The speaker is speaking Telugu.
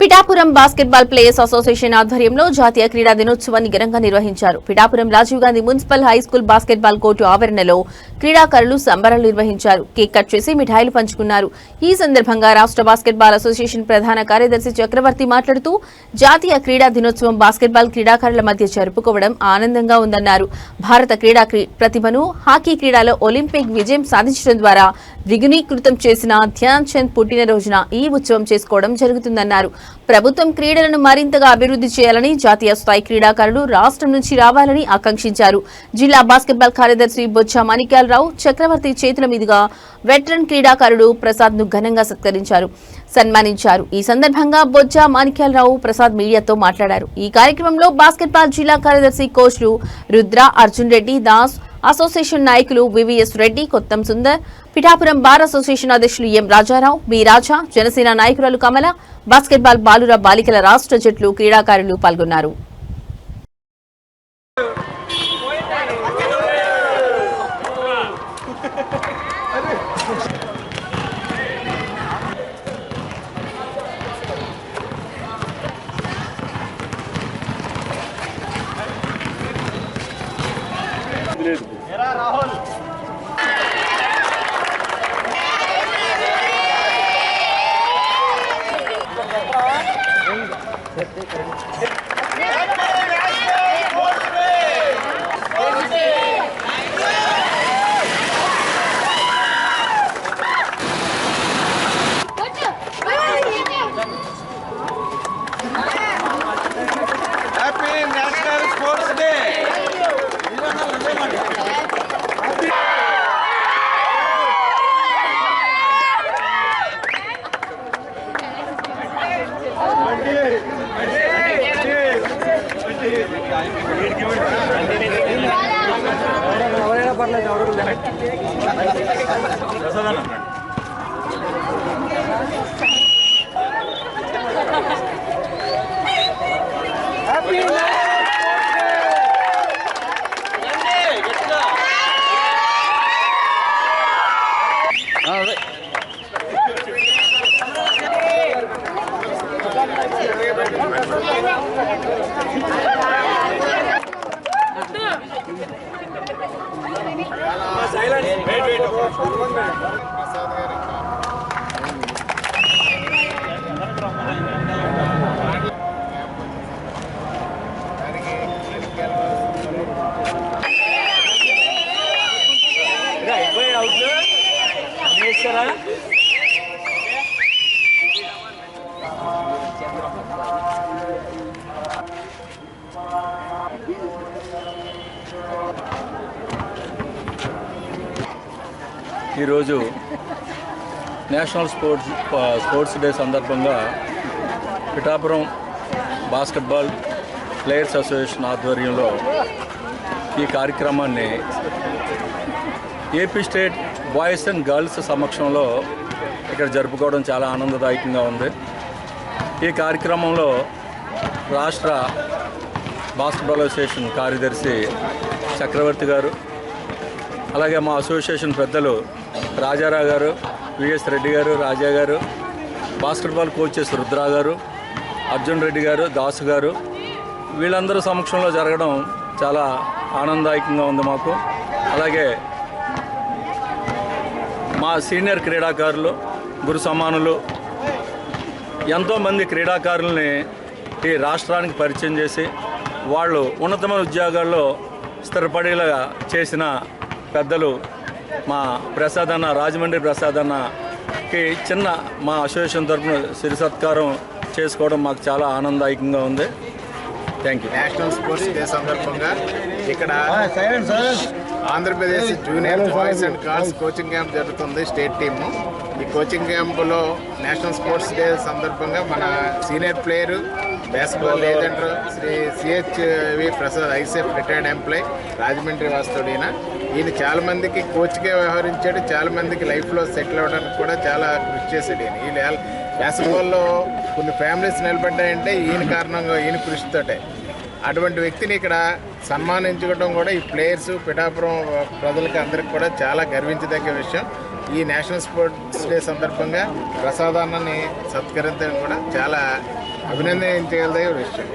పిఠాపురం బాస్కెట్బాల్ ప్లేయర్స్ అసోసియేషన్ ఆధ్వర్యంలో జాతీయ క్రీడా దినోత్సవాన్ని ఘనంగా నిర్వహించారు. Pithapuram Rajiv Gandhi municipal high school basketball court ఆవరణలో క్రీడాకారులు సంబరాలు నిర్వహించారు. కేక్ కట్ చేసి మిఠాయిలు పంచుకున్నారు. ఈ సందర్భంగా రాష్ట్ర బాస్కెట్బాల్ అసోసియేషన్ ప్రధాన కార్యదర్శి చక్రవర్తి మాట్లాడుతూ జాతీయ క్రీడా దినోత్సవం బాస్కెట్బాల్ క్రీడాకారుల మధ్య జరుపుకోవడం ఆనందంగా ఉందన్నారు. భారత క్రీడా క్రీ- ప్రతిభను హాకీ క్రీడలో ఒలింపిక్ విజయం సాధించడం ద్వారా ద్విగుణీకృతం చేసిన ధ్యాన్ చంద్ పుట్టినరోజున ఈ ఉత్సవం చేసుకోవడం జరుగుతుందన్నారు. ప్రభుత్వం క్రీడలను మరింతగా అభివృద్ధి చేయాలని జాతీయ స్థాయి క్రీడాకారులు రాష్ట్రం నుంచి రావాలని ఆకాంక్షించారు. జిల్లా బాస్కెట్బాల్ కార్యదర్శి బొచ్చ మాణిక్యాలరావు చక్రవర్తి చేతుల మీదుగా వెటరన్ క్రీడాకారుడు ప్రసాద్ను ఘనంగా సత్కరించారు. సన్మానించారు. ఈ సందర్భంగా బొజ్జ మాణిక్యాలరావు ప్రసాద్ మీడియాతో మాట్లాడారు. ఈ కార్యక్రమంలో బాస్కెట్బాల్ జిల్లా కార్యదర్శి కోచ్లు రుద్ర అర్జున్ రెడ్డి దాస్ అసోసియేషన్ నాయకులు VVS Reddy Kottam Sundar Pithapuram bar association అధ్యక్షులు ఎం రాజారావు బి రాజా జనసేన నాయకురాలు కమల బాస్కెట్బాల్ బాలుర బాలికల రాష్ట్ర జట్లు క్రీడాకారులు పాల్గొన్నారు. ఎవరైనా పర్లేదు ఎవరు ఈరోజు నేషనల్ స్పోర్ట్స్ స్పోర్ట్స్ డే సందర్భంగా పిఠాపురం బాస్కెట్బాల్ ప్లేయర్స్ అసోసియేషన్ ఆధ్వర్యంలో ఈ కార్యక్రమాన్ని AP state boys and girls సమక్షంలో ఇక్కడ జరుపుకోవడం చాలా ఆనందదాయకంగా ఉంది. ఈ కార్యక్రమంలో రాష్ట్ర బాస్కెట్బాల్ అసోసియేషన్ కార్యదర్శి చక్రవర్తి గారు అలాగే మా అసోసియేషన్ పెద్దలు రాజారావు గారు విఎస్ రెడ్డి గారు రాజా గారు బాస్కెట్బాల్ కోచెస్ రుద్రా గారు అర్జున్ రెడ్డి గారు దాసు గారు వీళ్ళందరూ సమక్షంలో జరగడం చాలా ఆనందదాయకంగా ఉంది మాకు. అలాగే మా సీనియర్ క్రీడాకారులు గురు సమానులు ఎంతోమంది క్రీడాకారుల్ని ఈ రాష్ట్రానికి పరిచయం చేసి వాళ్ళు ఉన్నతమైన ఉద్యోగాల్లో స్థిరపడేలా చేసిన పెద్దలు మా ప్రసాద్ అన్న రాజమండ్రి ప్రసాద్ అన్నకి చిన్న మా అసోసియేషన్ తరఫున సిరి సత్కారం చేసుకోవడం మాకు చాలా ఆనందదాయకంగా ఉంది. Thank you national sports day సందర్భంగా ఇక్కడ Andhra Pradesh junior boys and girls coaching camp జరుగుతుంది స్టేట్ టీము. ఈ కోచింగ్ క్యాంపులో నేషనల్ స్పోర్ట్స్ డే సందర్భంగా మన senior player baseball agent Shri CH V Prasad ICF retired employee Rajahmundry వాస్తుడు ఈయన. ఈయన చాలామందికి కోచ్గా వ్యవహరించాడు చాలా మందికి లైఫ్లో సెటిల్ అవ్వడానికి కూడా చాలా కృషి చేశాడు ఈయన. ఈయన బేస్బాల్లో కొన్ని ఫ్యామిలీస్ నిలబడ్డాయంటే ఈయన కారణంగా ఈయన కృషితోటే. అటువంటి వ్యక్తిని ఇక్కడ సన్మానించుకోవడం కూడా ఈ ప్లేయర్స్ పిఠాపురం ప్రజలకి అందరికి కూడా చాలా గర్వించదగ్గ విషయం. ఈ నేషనల్ స్పోర్ట్స్ డే సందర్భంగా ప్రసాదాన్ని సత్కరించడం కూడా చాలా అభినందించగలదగ్గ విషయం.